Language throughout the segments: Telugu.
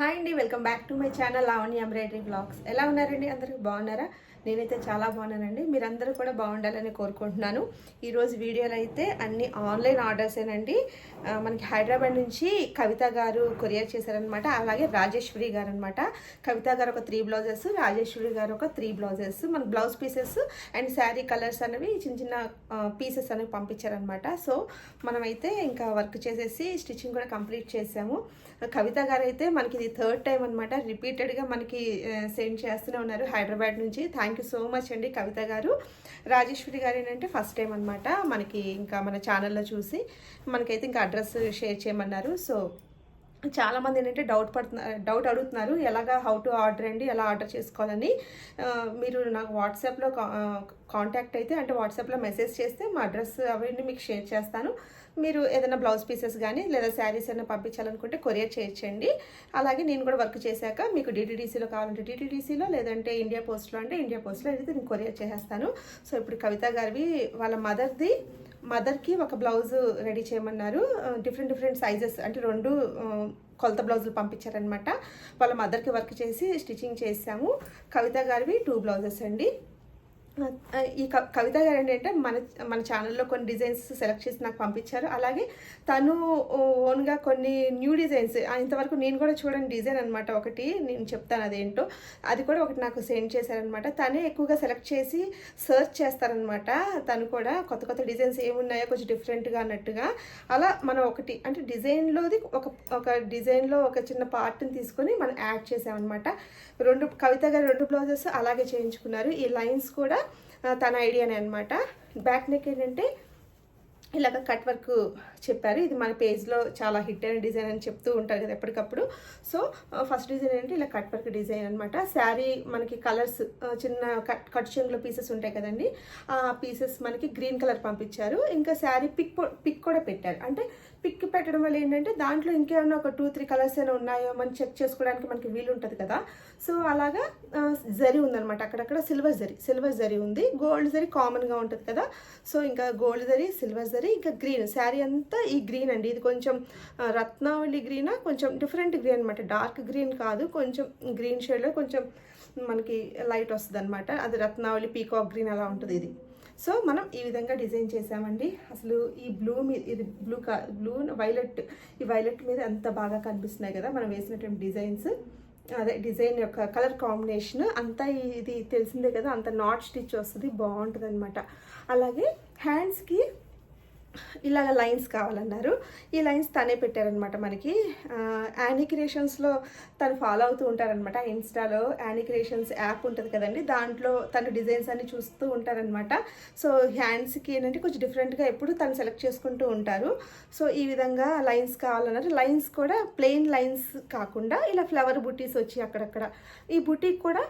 హాయ్ అండి welcome back to my channel Lavanya embroidery blogs ఎలా ఉన్నారండి అందరూ? బాగున్నారా? నేనైతే చాలా బాగున్నానండి. మీరందరూ కూడా బాగుండాలని కోరుకుంటున్నాను. ఈరోజు వీడియోలో అయితే అన్ని ఆన్లైన్ ఆర్డర్సేనండి మనకి హైదరాబాద్ నుంచి కవిత గారు కొరియర్ చేశారనమాట అలాగే రాజేశ్వరి గారు అనమాట కవిత గారు ఒక త్రీ బ్లౌజెస్ రాజేశ్వరి గారు ఒక త్రీ బ్లౌజెస్. మన blouse pieces and sari colours అనేవి చిన్న చిన్న పీసెస్ అనేవి పంపించారనమాట సో మనమైతే ఇంకా వర్క్ చేసేసి స్టిచ్చింగ్ కూడా కంప్లీట్ చేసాము. కవిత గారు అయితే మనకి ఇది థర్డ్ టైం అనమాట రిపీటెడ్గా మనకి సెండ్ చేస్తూనే ఉన్నారు హైదరాబాద్ నుంచి. థ్యాంక్ యూ సో మచ్ అండి కవిత గారు. రాజేశ్వరి గారు ఏంటంటే ఫస్ట్ టైం అనమాట మనకి ఇంకా మన ఛానల్లో చూసి మనకైతే ఇంకా అడ్రస్ షేర్ చేయమన్నారు. సో చాలామంది ఏంటంటే డౌట్ పడుతున్నారు డౌట్ అడుగుతున్నారు ఎలాగా హౌ టు ఆర్డర్ అండి ఎలా ఆర్డర్ చేసుకోవాలని. మీరు నాకు వాట్సాప్లో కాంటాక్ట్ అయితే అంటే వాట్సాప్లో మెసేజ్ చేస్తే మా అడ్రస్ అవన్నీ మీకు షేర్ చేస్తాను. మీరు ఏదైనా బ్లౌజ్ పీసెస్ కానీ లేదా శారీస్ అయినా పంపించాలనుకుంటే కొరియర్ చేయించండి అలాగే నేను కూడా వర్క్ చేశాక మీకు డిటీడీసీలో కావాలంటే డిటీడీసీలో లేదంటే ఇండియా పోస్ట్లో అంటే ఇండియా పోస్ట్లో అయితే నేను కొరియర్ చేసేస్తాను. సో ఇప్పుడు కవిత గారివి వాళ్ళ మదర్ది మదర్కి ఒక బ్లౌజ్ రెడీ చేయమన్నారు. డిఫరెంట్ డిఫరెంట్ సైజెస్ అంటే రెండు కొలత బ్లౌజులు పంపించారనమాట వాళ్ళ మదర్కి వర్క్ చేసి స్టిచ్చింగ్ చేసాము కవిత గారివి టూ బ్లౌజెస్ అండి. ఈ కవిత గారు ఏంటంటే మన మన ఛానల్లో కొన్ని డిజైన్స్ సెలెక్ట్ చేసి నాకు పంపించారు. అలాగే తను ఓన్గా కొన్ని న్యూ డిజైన్స్ ఇంతవరకు నేను కూడా చూడని డిజైన్ అనమాట ఒకటి. నేను చెప్తాను అదేంటో. అది కూడా ఒకటి నాకు సెండ్ చేశారనమాట తనే ఎక్కువగా సెలెక్ట్ చేసి సర్చ్ చేస్తారనమాట తను కూడా కొత్త కొత్త డిజైన్స్ ఏమున్నాయో కొంచెం డిఫరెంట్గా అన్నట్టుగా. అలా మనం ఒకటి అంటే డిజైన్లోది ఒక ఒక డిజైన్లో ఒక చిన్న పార్ట్ని తీసుకొని మనం యాడ్ చేసామన్నమాట. రెండు కవిత గారు రెండు బ్లౌజెస్ అలాగే చేయించుకున్నారు. ఈ లైన్స్ కూడా తన ఐడియానే అనమాట బ్యాక్ నెక్ ఏంటంటే ఇలాగ కట్ వర్క్ చెప్పారు. ఇది మన పేజ్లో చాలా హిట్ అయిన డిజైన్ అని చెప్తూ ఉంటారు కదా ఎప్పటికప్పుడు. సో ఫస్ట్ డిజైన్ ఏంటి? ఇలా కట్ వర్క్ డిజైన్ అనమాట శారీ మనకి కలర్స్ చిన్న కట్ కట్ చెంగులో పీసెస్ ఉంటాయి కదండి. ఆ పీసెస్ మనకి గ్రీన్ కలర్ పంపించారు. ఇంకా శారీ పిక్ పిక్ కూడా పెట్టారు. అంటే పిక్ పెట్టడం వల్ల ఏంటంటే దాంట్లో ఇంకేమైనా ఒక టూ త్రీ కలర్స్ అయినా ఉన్నాయో మనం చెక్ చేసుకోవడానికి మనకి వీలు ఉంటుంది కదా. సో అలాగా జరి జరీ ఉందన్నమాట. అక్కడక్కడ సిల్వర్ జరీ సిల్వర్ జరీ ఉంది. గోల్డ్ జరీ కామన్గా ఉంటుంది కదా. సో ఇంకా గోల్డ్ జరి సిల్వర్ జరీ ఇంకా గ్రీన్. శారీ అంతా ఈ గ్రీన్ అండి. ఇది కొంచెం రత్నావళి గ్రీన్ కొంచెం డిఫరెంట్ గ్రీన్ అనమాట డార్క్ గ్రీన్ కాదు కొంచెం గ్రీన్ షేడ్లో కొంచెం మనకి లైట్ వస్తుంది అనమాట అది రత్నావళి పీకాక్ గ్రీన్ అలా ఉంటుంది ఇది. సో మనం ఈ విధంగా డిజైన్ చేసామండి. అసలు ఈ బ్లూ మీద ఇది బ్లూ కా బ్లూ వైలెట్ ఈ వైలెట్ మీద ఎంత బాగా కనిపిస్తున్నాయి కదా మనం వేసినటువంటి డిజైన్స్ అదే డిజైన్ యొక్క కలర్ కాంబినేషన్ అంతా ఇది తెలిసిందే కదా అంత నాట్ స్టిచ్ వస్తుంది బాగుంటుంది అనమాట అలాగే హ్యాండ్స్కి ఇలాగ లైన్స్ కావాలన్నారు. ఈ లైన్స్ తనే పెట్టారనమాట మనకి. యానీ క్రియేషన్స్లో తను ఫాలో అవుతూ ఉంటారనమాట ఇన్స్టాలో యానీ క్రియేషన్స్ యాప్ ఉంటుంది కదండి. దాంట్లో తను డిజైన్స్ అన్ని చూస్తూ ఉంటారనమాట సో హ్యాండ్స్కి ఏంటంటే కొంచెం డిఫరెంట్గా ఎప్పుడు తను సెలెక్ట్ చేసుకుంటూ ఉంటారు. సో ఈ విధంగా లైన్స్ కావాలన్నారు. లైన్స్ కూడా ప్లెయిన్ లైన్స్ కాకుండా ఇలా ఫ్లవర్ బుటీస్ వచ్చి అక్కడక్కడ. ఈ బుటీకి కూడా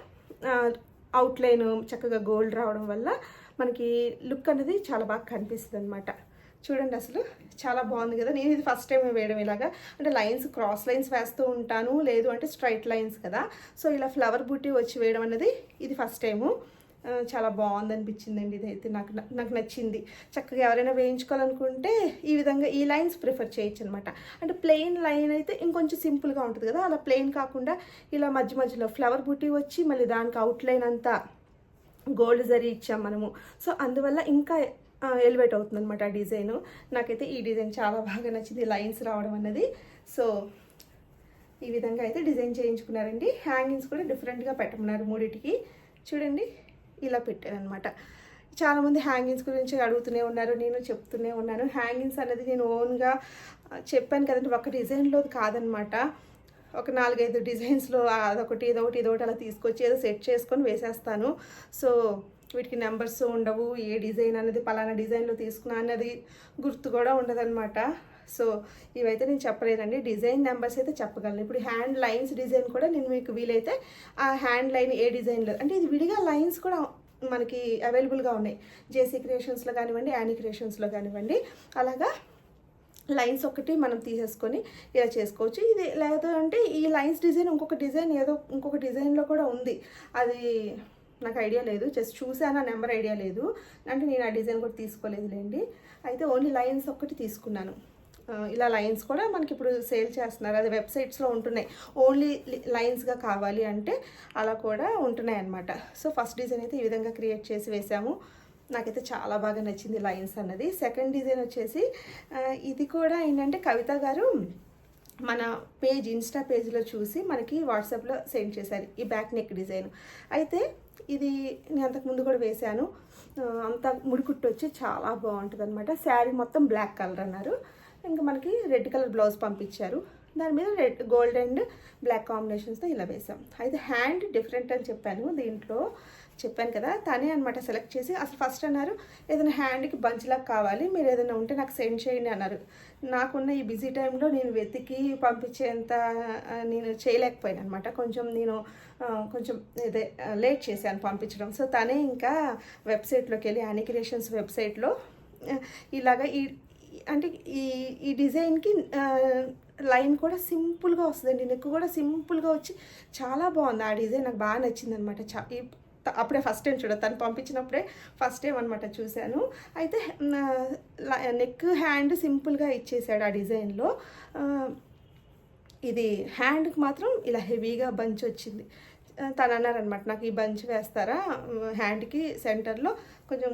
అవుట్లైన్ చక్కగా గోల్డ్ రావడం వల్ల మనకి లుక్ అనేది చాలా బాగా కనిపిస్తుంది అనమాట చూడండి అసలు చాలా బాగుంది కదా. నేను ఇది ఫస్ట్ టైం వేయడం ఇలాగా. అంటే లైన్స్ క్రాస్ లైన్స్ వేస్తూ ఉంటాను. లేదు అంటే స్ట్రైట్ లైన్స్ కదా. సో ఇలా ఫ్లవర్ బూటీ వచ్చి వేయడం అనేది ఇది ఫస్ట్ టైము చాలా బాగుంది అనిపించిందండి ఇదైతే నాకు నాకు నచ్చింది. చక్కగా ఎవరైనా వేయించుకోవాలనుకుంటే ఈ విధంగా ఈ లైన్స్ ప్రిఫర్ చేయొచ్చు అనమాట అంటే ప్లెయిన్ లైన్ అయితే ఇంకొంచెం సింపుల్గా ఉంటుంది కదా. అలా ప్లెయిన్ కాకుండా ఇలా మధ్య మధ్యలో ఫ్లవర్ బూటీ వచ్చి మళ్ళీ దానికి అవుట్లైన్ అంతా గోల్డ్ జరీ ఇచ్చాం మనము. సో అందువల్ల ఇంకా ఎలివేట్ అవుతుంది అనమాట ఆ డిజైన్. నాకైతే ఈ డిజైన్ చాలా బాగా నచ్చింది లైన్స్ రావడం అన్నది. సో ఈ విధంగా అయితే డిజైన్ చేయించుకున్నారండి. హ్యాంగింగ్స్ కూడా డిఫరెంట్గా పెట్టమన్నారు మూడింటికి. చూడండి ఇలా పెట్టారనమాట చాలామంది హ్యాంగింగ్స్ గురించి అడుగుతూనే ఉన్నారు నేను చెప్తూనే ఉన్నాను. హ్యాంగింగ్స్ అనేది నేను ఓన్గా చెప్పాను కదండి ఒక డిజైన్లో కాదనమాట ఒక నాలుగైదు డిజైన్స్లో అదొకటి ఇదొకటి ఇదొకటి అలా తీసుకొచ్చి ఏదో సెట్ చేసుకొని వేసేస్తాను. సో వీటికి నెంబర్స్ ఉండవు ఏ డిజైన్ అనేది పలానా డిజైన్లో తీసుకున్నా అన్నది గుర్తు కూడా ఉండదన్నమాట. సో ఇవైతే నేను చెప్పలేదండి. డిజైన్ నెంబర్స్ అయితే చెప్పగలను. ఇప్పుడు హ్యాండ్ లైన్స్ డిజైన్ కూడా నేను మీకు వీలైతే ఆ హ్యాండ్ లైన్ ఏ డిజైన్లో అంటే ఇది విడిగా లైన్స్ కూడా మనకి అవైలబుల్గా ఉన్నాయి. జేసీ క్రియేషన్స్లో కానివ్వండి యానీ క్రియేషన్స్లో కానివ్వండి. అలాగా లైన్స్ ఒకటి మనం తీసేసుకొని ఇలా చేసుకోవచ్చు. ఇది లేదు అంటే ఈ లైన్స్ డిజైన్ ఇంకొక డిజైన్ ఏదో ఇంకొక డిజైన్లో కూడా ఉంది. అది నాకు ఐడియా లేదు. జస్ట్ చూసాను ఆ నెంబర్ ఐడియా లేదు. అంటే నేను ఆ డిజైన్ కూడా తీసుకోలేదులేండి. అయితే ఓన్లీ లైన్స్ ఒక్కటి తీసుకున్నాను. ఇలా లైన్స్ కూడా మనకి ఇప్పుడు సేల్ చేస్తున్నారు. అది వెబ్సైట్స్లో ఉంటున్నాయి. ఓన్లీ లైన్స్గా కావాలి అంటే అలా కూడా ఉంటున్నాయి అన్నమాట సో ఫస్ట్ డిజైన్ అయితే ఈ విధంగా క్రియేట్ చేసి వేసాము. నాకైతే చాలా బాగా నచ్చింది లైన్స్ అన్నది. సెకండ్ డిజైన్ వచ్చేసి ఇది కూడా ఏంటంటే కవిత గారు మన పేజ్ ఇన్స్టా పేజ్లో చూసి మనకి వాట్సాప్లో సెండ్ చేశారు ఈ బ్యాక్ నెక్ డిజైన్. అయితే ఇది నేను అంతకుముందు కూడా వేశాను. అంత ముడికుట్టు వచ్చి చాలా బాగుంటుంది అనమాట శారీ మొత్తం బ్లాక్ కలర్ అన్నారు. ఇంకా మనకి రెడ్ కలర్ బ్లౌజ్ పంపించారు. దాని మీద రెడ్ గోల్డ్ అండ్ బ్లాక్ కాంబినేషన్స్తో ఇలా వేసాం అయితే హ్యాండ్ డిఫరెంట్ అని చెప్పాను దీంట్లో. చెప్పాను కదా తనే అనమాట సెలెక్ట్ చేసి అసలు ఫస్ట్ అన్నారు ఏదైనా హ్యాండ్కి బంచ్లాగా కావాలి మీరు ఏదైనా ఉంటే నాకు సెండ్ చేయండి అన్నారు. నాకున్న ఈ బిజీ టైంలో నేను వెతికి పంపించేంత నేను చేయలేకపోయాను అనమాట కొంచెం నేను కొంచెం ఇదే లేట్ చేశాను పంపించడం. సో తనే ఇంకా వెబ్సైట్లోకి వెళ్ళి అనిక్రియేషన్స్ వెబ్సైట్లో ఇలాగా ఇలాగ ఈ అంటే ఈ ఈ డిజైన్కి లైన్ కూడా సింపుల్గా వస్తుందండి. నెక్ కూడా సింపుల్గా వచ్చి చాలా బాగుంది. ఆ డిజైన్ నాకు బాగా నచ్చింది అనమాట చా ఈ- అప్పుడే ఫస్ట్ టైం చూడ తను పంపించినప్పుడే ఫస్ట్ టైం అనమాట చూశాను. అయితే నెక్ హ్యాండ్ సింపుల్గా ఇచ్చేసాడు ఆ డిజైన్లో ఇది హ్యాండ్కి మాత్రం ఇలా హెవీగా బంచ్ వచ్చింది. తను అన్నారనమాట నాకు ఈ బంచ్ వేస్తారా? హ్యాండ్కి సెంటర్లో కొంచెం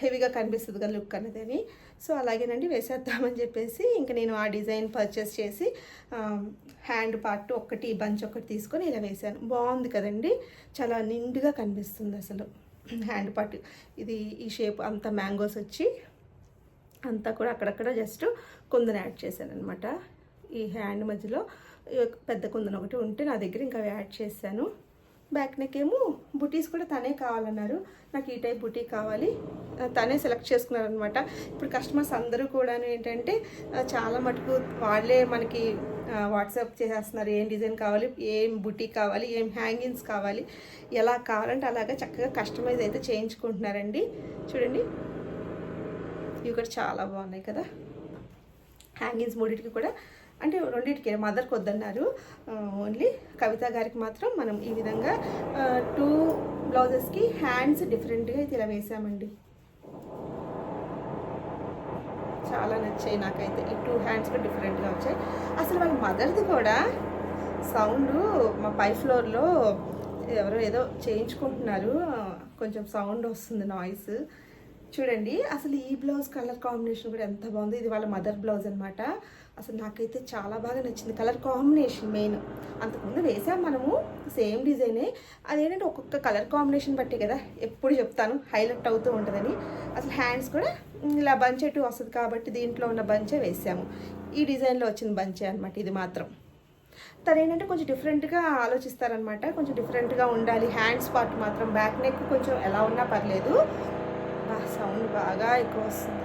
హెవీగా కనిపిస్తుంది కదా లుక్ అనేది అని సో అలాగేనండి వేసేద్దామని చెప్పేసి ఇంకా నేను ఆ డిజైన్ పర్చేస్ చేసి హ్యాండ్ పార్ట్ ఒక్కటి బంచ్ ఒకటి తీసుకొని ఇలా వేశాను. బాగుంది కదండి? చాలా నిండుగా కనిపిస్తుంది అసలు హ్యాండ్ పార్ట్. ఇది ఈ షేప్ అంతా మ్యాంగోస్ వచ్చి అంతా కూడా అక్కడక్కడ జస్ట్ కుందన యాడ్ చేశాను అనమాట ఈ హ్యాండ్ మధ్యలో పెద్ద కుందన ఒకటి ఉంటే నా దగ్గర ఇంకా యాడ్ చేశాను. బ్యాక్ నెక్ ఏమో బుటీస్ కూడా తనే కావాలన్నారు. నాకు ఈ టైప్ బుటీ కావాలి. తనే సెలెక్ట్ చేసుకున్నారనమాట ఇప్పుడు కస్టమర్స్ అందరూ కూడా ఏంటంటే చాలా మటుకు వాళ్ళే మనకి వాట్సాప్ చేసేస్తున్నారు. ఏం డిజైన్ కావాలి? ఏం బుటీ కావాలి? ఏం హ్యాంగింగ్స్ కావాలి? ఎలా కావాలంటే అలాగా చక్కగా కస్టమైజ్ అయితే చేయించుకుంటున్నారండి. చూడండి. ఇవి కూడా చాలా బాగున్నాయి కదా. హ్యాంగింగ్స్ మూడింటికి కూడా అంటే రెండింటికి మదర్కి వద్దన్నారు. ఓన్లీ కవిత గారికి మాత్రం మనం ఈ విధంగా టూ బ్లౌజెస్కి హ్యాండ్స్ డిఫరెంట్గా అయితే ఇలా వేసామండి. చాలా నచ్చాయి నాకైతే. ఈ టూ హ్యాండ్స్ కూడా డిఫరెంట్గా వచ్చాయి. అసలు వాళ్ళ మదర్ది కూడా సౌండ్ మా పై ఫ్లోర్లో ఎవరో ఏదో చేయించుకుంటున్నారు. కొంచెం సౌండ్ వస్తుంది నాయిస్. చూడండి అసలు ఈ బ్లౌజ్ కలర్ కాంబినేషన్ కూడా ఎంత బాగుంది. ఇది వాళ్ళ మదర్ బ్లౌజ్ అనమాట అసలు నాకైతే చాలా బాగా నచ్చింది. Colour combination main. అంతకుముందు వేసాం మనము సేమ్ డిజైనే. అదేంటంటే ఒక్కొక్క కలర్ కాంబినేషన్ బట్టి కదా ఎప్పుడు చెప్తాను హైలైట్ అవుతూ ఉంటుందని. అసలు హ్యాండ్స్ కూడా ఇలా బంచ్ అటు వస్తుంది కాబట్టి దీంట్లో ఉన్న బంచే వేసాము. ఈ డిజైన్లో వచ్చిన బంచే అనమాట ఇది మాత్రం. తను ఏంటంటే కొంచెం డిఫరెంట్గా ఆలోచిస్తారనమాట కొంచెం డిఫరెంట్గా ఉండాలి. హ్యాండ్స్ పార్ట్ మాత్రం బ్యాక్ నెక్ కొంచెం ఎలా ఉన్నా పర్లేదు. సౌండ్ బాగా ఎక్కువ వస్తుంది.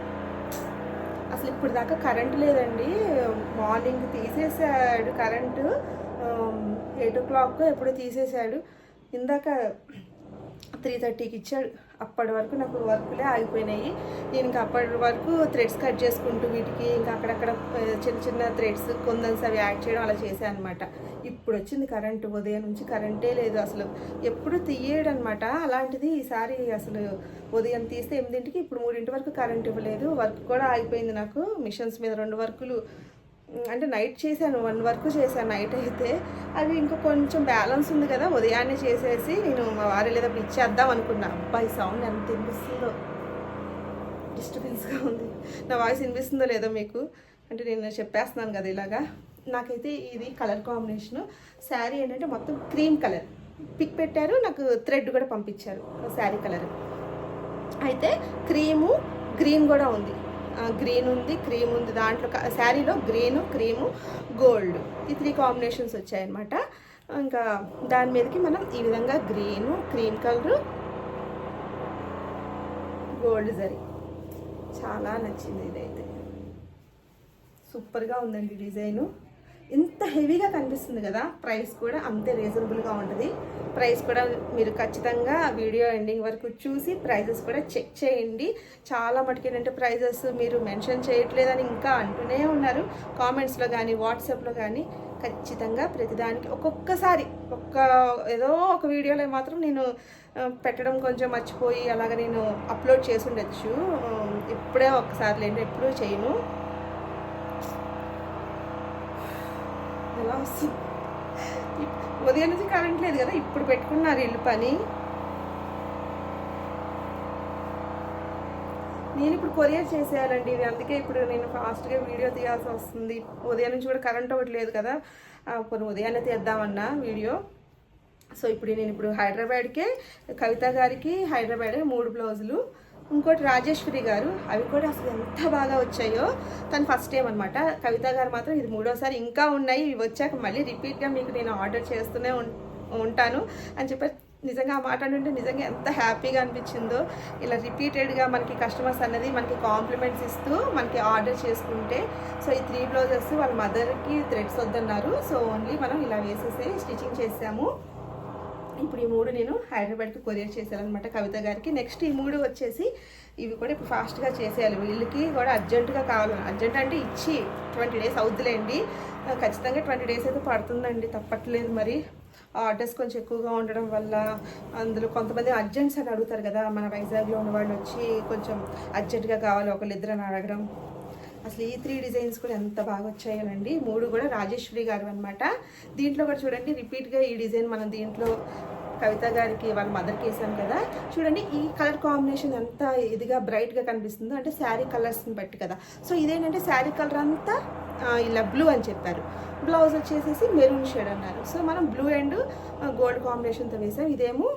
అసలు ఇప్పుడు దాకా కరెంట్ లేదండి. మార్నింగ్ తీసేసాడు కరెంటు. ఎయిట్ ఓ క్లాక్ ఎప్పుడో తీసేసాడు. ఇందాక త్రీ థర్టీకి ఇచ్చాడు. అప్పటి వరకు నాకు వర్క్లే ఆగిపోయినాయి. నేను ఇంకా అప్పటి వరకు థ్రెడ్స్ కట్ చేసుకుంటూ వీటికి ఇంకా అక్కడక్కడ చిన్న చిన్న థ్రెడ్స్ కొందన్స్ అవి యాడ్ చేయడం అలా చేశాను అనమాట ఇప్పుడు వచ్చింది కరెంటు ఉదయం నుంచి కరెంటే లేదు అసలు. ఎప్పుడు తీయడనమాట అలాంటిది ఈసారి అసలు ఉదయం తీస్తే ఎనిమిదింటికి ఇప్పుడు మూడింటి వరకు కరెంట్ ఇవ్వలేదు. వర్క్ కూడా ఆగిపోయింది నాకు. మిషన్స్ మీద రెండు వర్కులు అంటే నైట్ చేశాను వన్ వరకు చేశాను నైట్ అయితే. అవి ఇంకా కొంచెం బ్యాలెన్స్ ఉంది కదా ఉదయాన్నే చేసేసి నేను మా వారి లేదా ఇచ్చేద్దాం అనుకున్నా. అబ్బాయి సౌండ్ ఎంత వినిపిస్తుందో. డిస్టర్బెన్స్గా ఉంది. నా వాయిస్ వినిపిస్తుందో లేదో మీకు. అంటే నేను చెప్పేస్తున్నాను కదా ఇలాగా. నాకైతే ఇది కలర్ కాంబినేషను శారీ ఏంటంటే మొత్తం క్రీమ్ కలర్ పిక్ పెట్టారు నాకు థ్రెడ్ కూడా పంపించారు శారీ కలర్ అయితే క్రీము గ్రీన్ కూడా ఉంది. గ్రీన్ ఉంది క్రీమ్ ఉంది. దాంట్లో శారీలో గ్రీను క్రీము గోల్డ్ ఈ త్రీ కాంబినేషన్స్ వచ్చాయన్నమాట. ఇంకా దాని మీదకి మనం ఈ విధంగా green cream colour gold zari చాలా నచ్చింది ఇదైతే. సూపర్గా ఉందండి డిజైను. ఇంత హెవీగా కనిపిస్తుంది కదా ప్రైస్ కూడా అంతే రీజనబుల్గా ఉంటుంది. ప్రైస్ కూడా మీరు ఖచ్చితంగా వీడియో ఎండింగ్ వరకు చూసి ప్రైజెస్ కూడా చెక్ చేయండి. చాలా మటుకు ఏంటంటే ప్రైజెస్ మీరు మెన్షన్ చేయట్లేదని ఇంకా అంటూనే ఉన్నారు. కామెంట్స్లో కానీ వాట్సాప్లో కానీ ఖచ్చితంగా ప్రతిదానికి ఒక్కొక్కసారి ఒక్క ఏదో ఒక వీడియోలో మాత్రం నేను పెట్టడం కొంచెం మర్చిపోయి అలాగ నేను అప్లోడ్ చేసి ఉండొచ్చు. ఇప్పుడే ఒక్కసారి లేండి ఎప్పుడూ చేయను. ఎలా వస్తుంది ఉదయం నుంచి కరెంట్ లేదు కదా ఇప్పుడు పెట్టుకున్నారు ఇల్లు పని. నేను ఇప్పుడు కొరియర్ చేసేయాలండి ఇది అందుకే ఇప్పుడు నేను ఫాస్ట్గా వీడియో తీయాల్సి వస్తుంది. ఉదయం నుంచి కూడా కరెంట్ ఒకటి లేదు కదా. కొన్ని ఉదయాన్నే తీద్దామన్నా వీడియో. సో ఇప్పుడు నేను ఇప్పుడు హైదరాబాద్కే కవిత గారికి హైదరాబాద్ మూడు బ్లౌజులు. ఇంకోటి రాజేశ్వరి గారు అవి కూడా అసలు ఎంత బాగా వచ్చాయో తను ఫస్ట్ టైం అనమాట కవిత గారు మాత్రం ఇది మూడోసారి ఇంకా ఉన్నాయి. ఇవి వచ్చాక మళ్ళీ రిపీట్గా మీకు నేను ఆర్డర్ చేస్తూనే ఉం- ఉంటాను అని చెప్పి నిజంగా ఆ మాట అంటే నిజంగా ఎంత హ్యాపీగా అనిపించిందో. ఇలా రిపీటెడ్గా మనకి కస్టమర్స్ అన్నది మనకి కాంప్లిమెంట్స్ ఇస్తూ మనకి ఆర్డర్ చేసుకుంటే సో ఈ త్రీ బ్లౌజెస్ వాళ్ళ మదర్కి థ్రెడ్స్ వద్దన్నారు. సో ఓన్లీ మనం ఇలా వేసేసి స్టిచ్చింగ్ చేసాము. ఇప్పుడు ఈ మూడు నేను హైదరాబాద్కి కొరియర్ చేశానమాట కవిత గారికి. నెక్స్ట్ ఈ మూడు వచ్చేసి ఇవి కూడా ఇప్పుడు ఫాస్ట్గా చేసేయాలి. వీళ్ళకి కూడా అర్జెంటుగా కావాలి. అర్జెంట్ అంటే ఇచ్చి ట్వంటీ డేస్ అవుద్దులేండి. ఖచ్చితంగా ట్వంటీ డేస్ అయితే పడుతుందండి. తప్పట్లేదు మరి. ఆర్డర్స్ కొంచెం ఎక్కువగా ఉండడం వల్ల అందులో కొంతమంది అర్జెంట్స్ అని అడుగుతారు కదా. మన వైజాగ్లో ఉన్న వాళ్ళు వచ్చి కొంచెం అర్జెంటుగా కావాలి ఒకళ్ళిద్దరు అని అడగడం. అసలు ఈ త్రీ డిజైన్స్ కూడా ఎంత బాగా వచ్చాయోనండి. మూడు కూడా రాజేశ్వరి గారు అనమాట దీంట్లో కూడా చూడండి రిపీట్గా ఈ డిజైన్ మనం దీంట్లో కవిత గారికి వాళ్ళ మదర్కి వేసాం కదా. చూడండి ఈ కలర్ కాంబినేషన్ ఎంత ఇదిగా బ్రైట్గా కనిపిస్తుందో అంటే శారీ కలర్స్ని బట్టి కదా. సో ఇదేంటంటే శారీ కలర్ అంతా ఇలా బ్లూ అని చెప్పారు. బ్లౌజ్ వచ్చేసేసి మెరూన్ షేడ్ అన్నారు. సో మనం బ్లూ అండ్ గోల్డ్ కాంబినేషన్తో వేసాం. ఇదేమో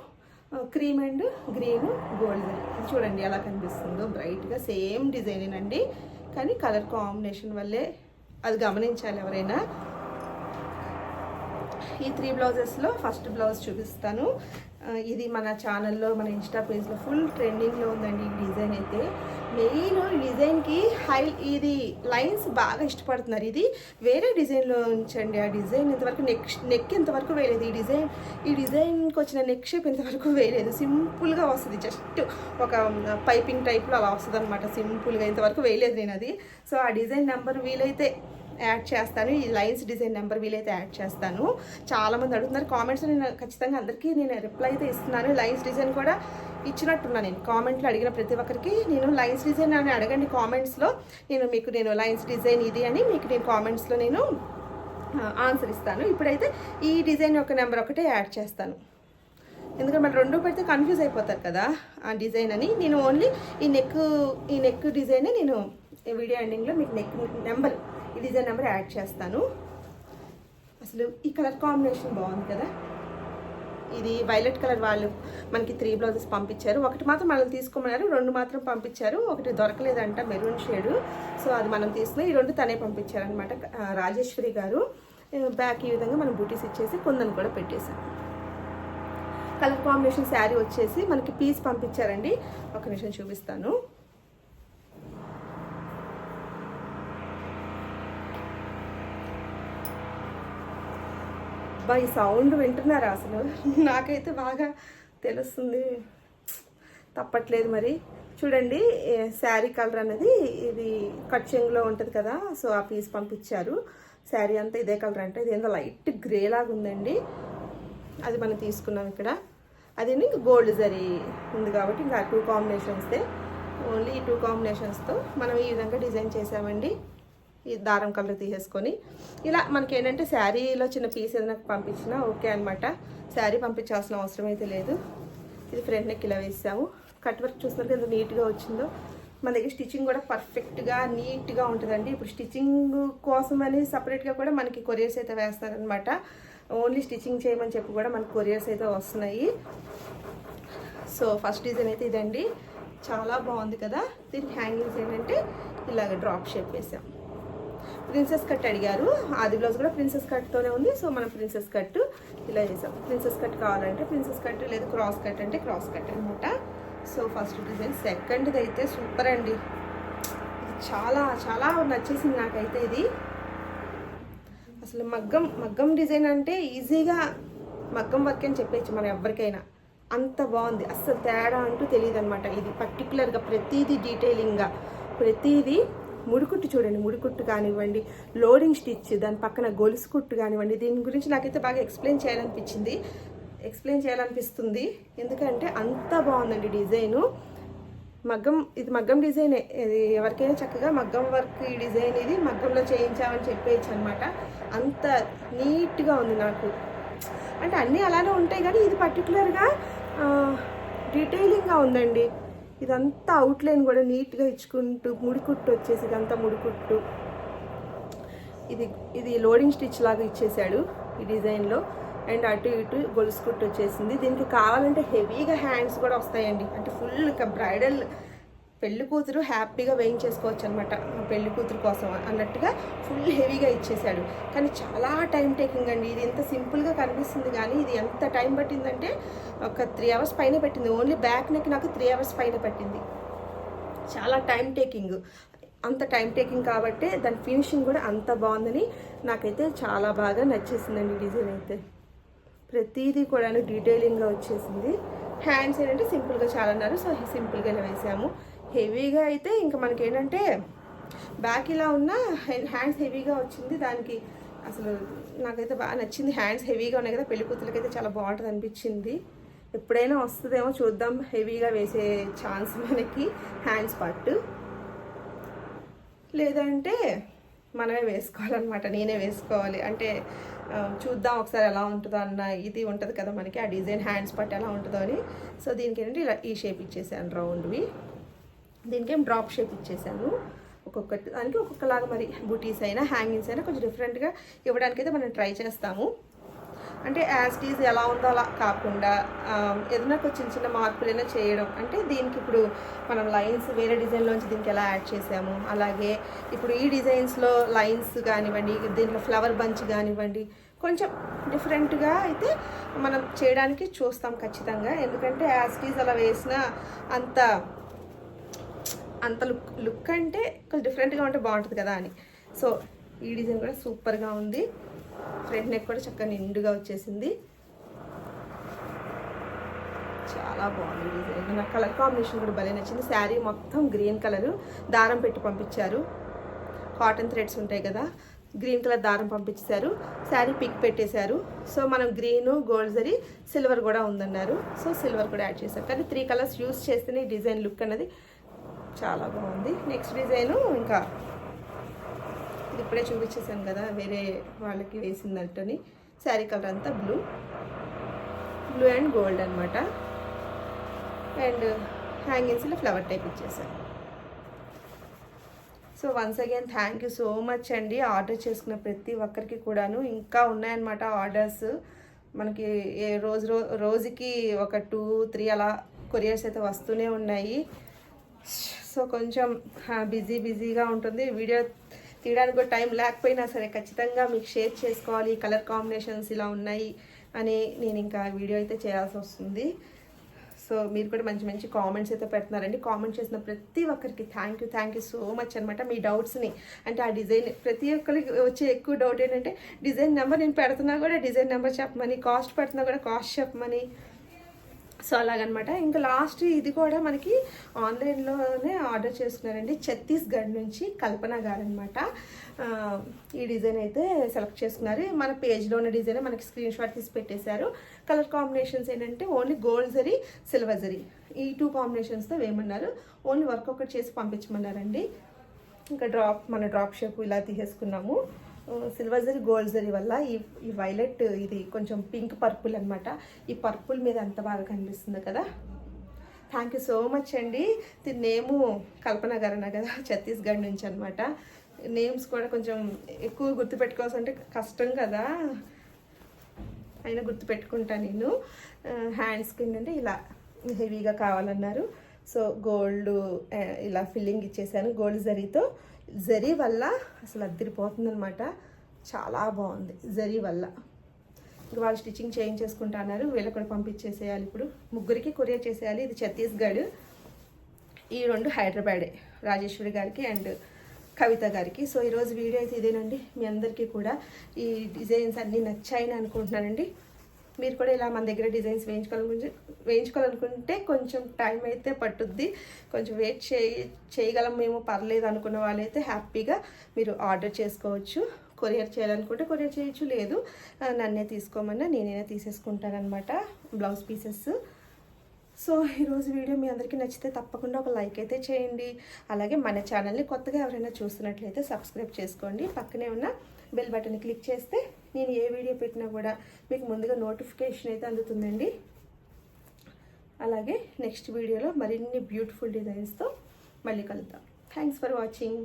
క్రీమ్ అండ్ గ్రీన్ గోల్డ్ చూడండి ఎలా కనిపిస్తుందో బ్రైట్గా సేమ్ డిజైనేనండి కానీ కలర్ కాంబినేషన్ వల్లే అది గమనించాలి ఎవరైనా. ఈ త్రీ బ్లౌజెస్లో ఫస్ట్ బ్లౌజ్ చూపిస్తాను. ఇది మన ఛానల్లో మన ఇన్స్టా పేజ్లో ఫుల్ ట్రెండింగ్లో ఉందండి ఈ డిజైన్ అయితే. మెయిన్ ఈ డిజైన్కి హై ఇది లైన్స్ బాగా ఇష్టపడుతున్నారు. ఇది వేరే డిజైన్లో ఉంచండి. ఆ డిజైన్ ఇంతవరకు నెక్ నెక్ ఇంతవరకు వేయలేదు. ఈ డిజైన్ ఈ డిజైన్కి వచ్చిన నెక్ షేప్ ఇంతవరకు వేయలేదు. సింపుల్గా వస్తుంది. జస్ట్ ఒక పైపింగ్ టైప్లో అలా వస్తుంది అనమాట సింపుల్గా ఇంతవరకు వేయలేదు నేను అది సో ఆ డిజైన్ నెంబర్ వీలైతే యాడ్ చేస్తాను. ఈ లైన్స్ డిజైన్ నెంబర్ వీలైతే యాడ్ చేస్తాను. చాలామంది అడుగుతున్నారు కామెంట్స్ నేను ఖచ్చితంగా అందరికీ నేను రిప్లై అయితే ఇస్తున్నాను. లైన్స్ డిజైన్ కూడా ఇచ్చినట్టున్నా నేను. కామెంట్లో అడిగిన ప్రతి ఒక్కరికి నేను లైన్స్ డిజైన్ అని అడగండి కామెంట్స్లో. నేను మీకు నేను లైన్స్ డిజైన్ ఇది అని మీకు నేను కామెంట్స్లో నేను ఆన్సర్ ఇస్తాను. ఇప్పుడైతే ఈ డిజైన్ యొక్క నెంబర్ ఒకటే యాడ్ చేస్తాను. ఎందుకంటే మన రెండు పెడితే కన్ఫ్యూజ్ అయిపోతారు కదా ఆ డిజైన్ అని. నేను ఓన్లీ ఈ నెక్ ఈ నెక్ డిజైనే నేను వీడియో ఎండింగ్లో మీకు నెక్ నెంబర్ ఈ డిజైన్ నెంబర్ యాడ్ చేస్తాను. అసలు ఈ కలర్ కాంబినేషన్ బాగుంది కదా. ఇది వైలెట్ కలర్ వాళ్ళు మనకి త్రీ బ్లౌజెస్ పంపించారు. ఒకటి మాత్రం మనం తీసుకోమన్నారు రెండు మాత్రం పంపించారు. ఒకటి దొరకలేదంట మెరూన్ షేడ్. సో అది మనం తీసుకుని ఈ రెండు తనే పంపించారనమాట రాజేశ్వరి గారు. బ్యాక్ ఈ విధంగా మనం బూటీస్ ఇచ్చేసి కొందని కూడా పెట్టేశాం. కలర్ కాంబినేషన్ శారీ వచ్చేసి మనకి పీస్ పంపించారండి. ఒక నిమిషం చూపిస్తాను. అబ్బా ఈ సౌండ్ వింటున్నారా అసలు? నాకైతే బాగా తెలుస్తుంది. తప్పట్లేదు మరి. చూడండి శారీ కలర్ అనేది ఇది కట్ చెంగులో ఉంటుంది కదా సో ఆ పీస్ పంపించారు. శారీ అంతా ఇదే కలర్ అంటే. ఇది ఏందో లైట్ గ్రే లాగా ఉందండి. అది మనం తీసుకున్నాం ఇక్కడ. అది గోల్డ్ జరీ ఉంది కాబట్టి ఇంకా టూ కాంబినేషన్స్తే ఓన్లీ ఈ టూ కాంబినేషన్స్తో మనం ఈ విధంగా డిజైన్ చేసామండి ఈ దారం కలర్ తీసేసుకొని. ఇలా మనకి ఏంటంటే శారీలో చిన్న పీస్ ఏదైనా పంపించినా ఓకే అనమాట శారీ పంపించాల్సిన అవసరం అయితే లేదు. ఇది ఫ్రంట్ నెక్ ఇలా వేసాము. కట్ వర్క్ చూస్తున్నారు ఎంత నీట్గా వచ్చిందో. మన దగ్గర స్టిచ్చింగ్ కూడా పర్ఫెక్ట్గా నీట్గా ఉంటుందండి. ఇప్పుడు స్టిచ్చింగ్ కోసం అని సపరేట్గా కూడా మనకి కొరియర్స్ అయితే వేస్తారనమాట ఓన్లీ స్టిచ్చింగ్ చేయమని చెప్పి కూడా మనకి కొరియర్స్ అయితే వస్తున్నాయి. సో ఫస్ట్ డిజైన్ అయితే ఇదండి. చాలా బాగుంది కదా. దీనికి హ్యాంగింగ్స్ ఏంటంటే ఇలాగ డ్రాప్ షేప్ వేసాము ప్రిన్సెస్ కట్ అడిగారు. ఆది బ్లౌజ్ కూడా ప్రిన్సెస్ కట్తోనే ఉంది. సో మనం ప్రిన్సెస్ కట్ ఇలా చేసాం. ప్రిన్సెస్ కట్ కావాలంటే ప్రిన్సెస్ కట్ లేదు క్రాస్ కట్ అంటే క్రాస్ కట్ అనమాట సో ఫస్ట్ డిజైన్ సెకండ్ది అయితే సూపర్ అండి. ఇది చాలా చాలా నచ్చేసింది నాకైతే ఇది. అసలు మగ్గం మగ్గం డిజైన్ అంటే ఈజీగా మగ్గం వర్క్ అని చెప్పేచ్చు మనం ఎవరికైనా. అంత బాగుంది. అస్సలు తేడా అంటూ తెలియదు అనమాట ఇది పర్టికులర్గా ప్రతిదీ డీటెయిలింగ్గా ప్రతిదీ ముడికుట్టు చూడండి ముడికుట్టు కానివ్వండి లోడింగ్ స్టిచ్ దాని పక్కన గొలుసు కుట్టు కానివ్వండి దీని గురించి నాకైతే బాగా ఎక్స్ప్లెయిన్ చేయాలనిపించింది. ఎక్స్ప్లెయిన్ చేయాలనిపిస్తుంది. ఎందుకంటే అంత బాగుందండి డిజైను మగ్గం ఇది మగ్గం డిజైనే ఇది ఎవరికైనా చక్కగా మగ్గం వర్క్ ఈ డిజైన్ ఇది మగ్గంలో చేయించామని చెప్పేయచ్చు అనమాట అంత నీట్గా ఉంది నాకు. అంటే అన్నీ అలానే ఉంటాయి కానీ ఇది పర్టికులర్గా డీటెయిలింగ్గా ఉందండి. ఇదంతా అవుట్లైన్ కూడా నీట్గా ఇచ్చుకుంటూ ముడికుట్టు వచ్చేసి ఇదంతా ముడికుట్టు. ఇది ఇది లోడింగ్ స్టిచ్ లాగా ఇచ్చేసాడు ఈ డిజైన్లో అండ్ అటు ఇటు గొలుసుకుట్టు వచ్చేసింది. దీనికి కావాలంటే హెవీగా హ్యాండ్స్ కూడా వస్తాయండి. అంటే ఫుల్ ఇంకా బ్రైడల్ పెళ్ళి కూతురు హ్యాపీగా వేయించేసుకోవచ్చు అనమాట పెళ్ళి కూతురు కోసం అన్నట్టుగా ఫుల్ హెవీగా ఇచ్చేసాడు కానీ చాలా టైం టేకింగ్ అండి. ఇది ఎంత సింపుల్గా కనిపిస్తుంది కానీ ఇది ఎంత టైం పట్టిందంటే ఒక త్రీ అవర్స్ పైన పెట్టింది. ఓన్లీ బ్యాక్ నెక్ నాకు త్రీ అవర్స్ పైన పట్టింది. చాలా టైం టేకింగ్. అంత టైం టేకింగ్ కాబట్టి దాని ఫినిషింగ్ కూడా అంత బాగుందని నాకైతే చాలా బాగా నచ్చేసిందండి డిజైన్ అయితే. ప్రతిదీ కూడా డీటెయిలింగ్గా వచ్చేసింది. హ్యాండ్స్ ఏంటంటే సింపుల్గా చాలా అన్నారు సో సింపుల్గానే వేసాము. హెవీగా అయితే ఇంకా మనకి ఏంటంటే బ్యాక్ ఇలా ఉన్న హ్యాండ్స్ హెవీగా వచ్చింది. దానికి అసలు నాకైతే బాగా నచ్చింది. హ్యాండ్స్ హెవీగా ఉన్నాయి కదా. పెళ్ళి అయితే చాలా బాగుంటుంది అనిపించింది. ఎప్పుడైనా వస్తుందేమో చూద్దాం. హెవీగా వేసే ఛాన్స్ మనకి హ్యాండ్స్ పట్టు. లేదంటే మనమే వేసుకోవాలన్నమాట. నేనే వేసుకోవాలి. అంటే చూద్దాం ఒకసారి ఎలా ఉంటుందో అన్న ఇది ఉంటుంది కదా మనకి. ఆ డిజైన్ హ్యాండ్స్ పట్టు ఎలా ఉంటుందో అని. సో దీనికి ఏంటంటే ఇలా ఈ షేప్ ఇచ్చేసాను రౌండ్వి. దీనికేం డ్రాప్ షేప్ ఇచ్చేసాను. ఒక్కొక్క దానికి ఒక్కొక్కలాగా మరి బూటీస్ అయినా హ్యాంగింగ్స్ అయినా కొంచెం డిఫరెంట్గా ఇవ్వడానికి అయితే మనం ట్రై చేస్తాము. అంటే యాజ్ టీజ్ ఎలా ఉందో అలా కాకుండా ఏదైనా కొంచెం చిన్న చిన్న మార్పులైనా చేయడం. అంటే దీనికి ఇప్పుడు మనం లైన్స్ వేరే డిజైన్లోంచి దీనికి ఎలా యాడ్ చేసాము. అలాగే ఇప్పుడు ఈ డిజైన్స్లో లైన్స్ కానివ్వండి దీంట్లో ఫ్లవర్ బంచ్ కానివ్వండి కొంచెం డిఫరెంట్గా అయితే మనం చేయడానికి చూస్తాం ఖచ్చితంగా. ఎందుకంటే యాజ్ టీజ్ అలా వేసిన అంత అంత లుక్ లుక్ అంటే కొంచెం డిఫరెంట్గా ఉంటే బాగుంటుంది కదా అని. సో ఈ డిజైన్ కూడా సూపర్గా ఉంది. ఫ్రంట్ నెక్ కూడా చక్కగా నిండుగా వచ్చేసింది. చాలా బాగుంది డిజైన్. నాకు కలర్ కాంబినేషన్ కూడా భలే నచ్చింది. శారీ మొత్తం గ్రీన్ కలర్. దారం పెట్టి పంపించారు. కాటన్ థ్రెడ్స్ ఉంటాయి కదా గ్రీన్ కలర్ దారం పంపించారు శారీ పిక్ పెట్టేశారు. సో మనం గ్రీను గోల్డ్ జరీ సిల్వర్ కూడా ఉందన్నారు. సో సిల్వర్ కూడా యాడ్ చేశారు. కానీ త్రీ కలర్స్ యూస్ చేస్తేనే డిజైన్ లుక్ అనేది చాలా బాగుంది. నెక్స్ట్ డిజైను ఇంకా ఇది ఇప్పుడే చూపించేసాను కదా వేరే వాళ్ళకి వేసిందంటని. శారీ కలర్ అంతా బ్లూ బ్లూ అండ్ గోల్డ్ అనమాట అండ్ హ్యాంగింగ్స్లో ఫ్లవర్ టైప్ ఇచ్చేసాను so once again thank you so much అండి. ఆర్డర్ చేసుకున్న ప్రతి ఒక్కరికి కూడాను. ఇంకా ఉన్నాయన్నమాట ఆర్డర్స్ మనకి ఏ రోజు రో రోజుకి ఒక టూ త్రీ అలా కొరియర్స్ అయితే వస్తూనే ఉన్నాయి. సో కొంచెం బిజీ బిజీగా ఉంటుంది. వీడియో తీయడానికి కూడా టైం లేకపోయినా సరే ఖచ్చితంగా మీకు షేర్ చేసుకోవాలి. కలర్ కాంబినేషన్స్ ఇలా ఉన్నాయి అని నేను ఇంకా వీడియో అయితే చేయాల్సి వస్తుంది. సో మీరు కూడా మంచి మంచి కామెంట్స్ అయితే పెడుతున్నారండి. కామెంట్ చేసిన ప్రతి ఒక్కరికి thank you thank you so much అనమాట మీ డౌట్స్ని అంటే ఆ డిజైన్ ప్రతి ఒక్కరికి వచ్చే ఎక్కువ డౌట్ ఏంటంటే డిజైన్ నెంబర్ నేను పెడుతున్నా కూడా డిజైన్ నెంబర్ చెప్పమని కాస్ట్ పెడుతున్నా కూడా కాస్ట్ చెప్పమని సో అలాగనమాట. ఇంకా లాస్ట్ ఇది కూడా మనకి ఆన్లైన్లోనే ఆర్డర్ చేసుకున్నారండి ఛత్తీస్గఢ్ నుంచి కల్పన గారు అనమాట ఈ డిజైన్ అయితే సెలెక్ట్ చేసుకున్నారు. మన పేజ్లో ఉన్న డిజైన్ మనకి స్క్రీన్ షాట్ తీసి పెట్టేశారు. కలర్ కాంబినేషన్స్ ఏంటంటే only gold zari silver zari. ఈ టూ కాంబినేషన్స్తో వేయమన్నారు. ఓన్లీ వర్క్ ఒకటి చేసి పంపించమన్నారండి. ఇంకా డ్రాప్ మన డ్రాప్ షేప్ ఇలా తీసేసుకున్నాము. సిల్వర్ జరీ గోల్డ్ జరీ వల్ల ఈ ఈ వైలెట్ ఇది కొంచెం పింక్ పర్పుల్ అనమాట ఈ పర్పుల్ మీద అంత బాగా కనిపిస్తుంది కదా. థ్యాంక్ యూ సో మచ్ అండి. ది నేము కల్పన అన్న కదా ఛత్తీస్గఢ్ నుంచి అనమాట నేమ్స్ కూడా కొంచెం ఎక్కువ గుర్తుపెట్టుకోవాల్సి అంటే కష్టం కదా. అయినా గుర్తుపెట్టుకుంటా నేను. హ్యాండ్స్ కింద అంటే ఇలా హెవీగా కావాలన్నారు. సో గోల్డ్ ఇలా ఫిల్లింగ్ ఇచ్చేసాను గోల్డ్ జరీతో జరీ వల్ల అసలు అద్దరిపోతుందనమాట చాలా బాగుంది జరీ వల్ల. ఇంకా వాళ్ళు స్టిచ్చింగ్ చేయించేసుకుంటున్నారు. అన్నారు వీళ్ళకి కూడా పంపించేసేయాలి ఇప్పుడు. ముగ్గురికి కొరియర్ చేసేయాలి. ఇది ఛత్తీస్గఢ్. ఈ రెండు హైదరాబాదే. రాజేశ్వరి గారికి అండ్ కవిత గారికి. సో ఈరోజు వీడియో అయితే ఇదేనండి. మీ అందరికీ కూడా ఈ డిజైన్స్ అన్నీ నచ్చాయని అనుకుంటున్నానండి. మీరు కూడా ఇలా మన దగ్గర డిజైన్స్ వేయించుకోవాలనుకుంటే వేయించుకోవాలనుకుంటే కొంచెం టైం అయితే పట్టుద్ది. కొంచెం వెయిట్ చేయి చేయగలం మేము పర్లేదు అనుకున్న వాళ్ళైతే హ్యాపీగా మీరు ఆర్డర్ చేసుకోవచ్చు. కొరియర్ చేయాలనుకుంటే కొరియర్ చేయొచ్చు లేదు నన్నే తీసుకోమన్నా నేనైనా తీసేసుకుంటానమాట బ్లౌజ్ పీసెస్ సో ఈరోజు వీడియో మీ అందరికీ నచ్చితే తప్పకుండా ఒక లైక్ అయితే చేయండి. అలాగే మన ఛానల్ని కొత్తగా ఎవరైనా చూస్తున్నట్లయితే సబ్స్క్రైబ్ చేసుకోండి. పక్కనే ఉన్న బెల్ బటన్ క్లిక్ చేస్తే నేను ఏ వీడియో పెట్టినా కూడా మీకు ముందుగా నోటిఫికేషన్ అయితే అందుతుందండి. అలాగే నెక్స్ట్ వీడియోలో మరిన్ని బ్యూటిఫుల్ డిజైన్స్తో మళ్ళీ కలుద్దాం. Thanks for watching